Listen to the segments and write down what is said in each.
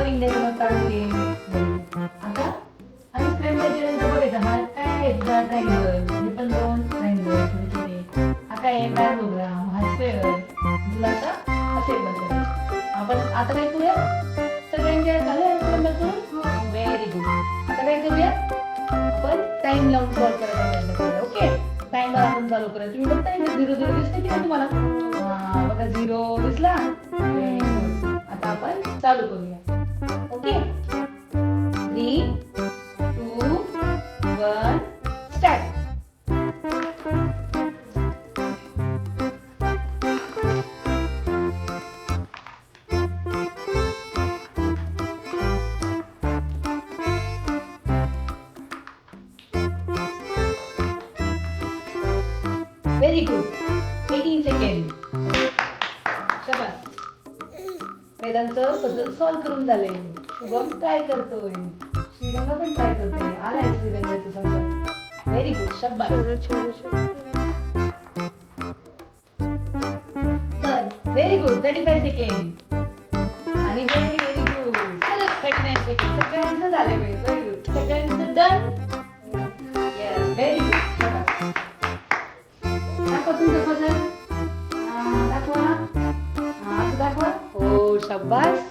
Super इंडियाचं मग काढून घे आता अनस्क्रॅम्बल केल्यानंतर बघायचं हा काय आहे तुझा ट्रायंगल हे पण दोन ट्रायंगल छोटे हा काय आहे पॅरोग्राम हा स्क्वेअर तुला आता असे आपण आता काय करूया सगळ्यांच्या झालं अनस्क्रॅम्बल करून व्हेरी गुड आता काय करूया आपण टाइम लावून सॉल्व करायचा ओके टाइमर आपण चालू करूया तुम्ही बघताय झिरो झिरो दिसते की तुम्हाला हा, बघा झिरो दिसला आता आपण चालू करूया okay three two one start very good eighteen second शाबास वेदांचं पझल सॉल्व करून झाले शुभम ट्राय करतोय. श्रीरंग पण ट्राय करतोय? आलाय श्रीरंगाचं समजा व्हेरी गुड शाबास very good thirty five second आणि very very good thirty nine second सगळ्यांचं झालंय व्हेरी गुड सगळ्यांचं डन येस व्हेरी गुड शाबास दाखवा तुमचं दाखवा हा, दाखवा. हो शब्बास.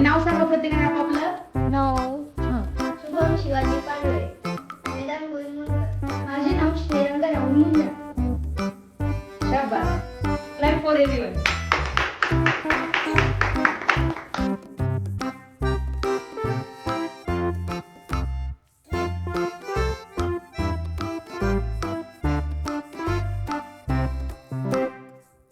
आणि नाव सांगा प्रत्येकाने आपापलं. नाव. शुभम शिवाजी पांढरे मैदान माझे नाव श्रीरंग राहुल मुंजा शब्बास क्लॅप फॉर एव्हरीवन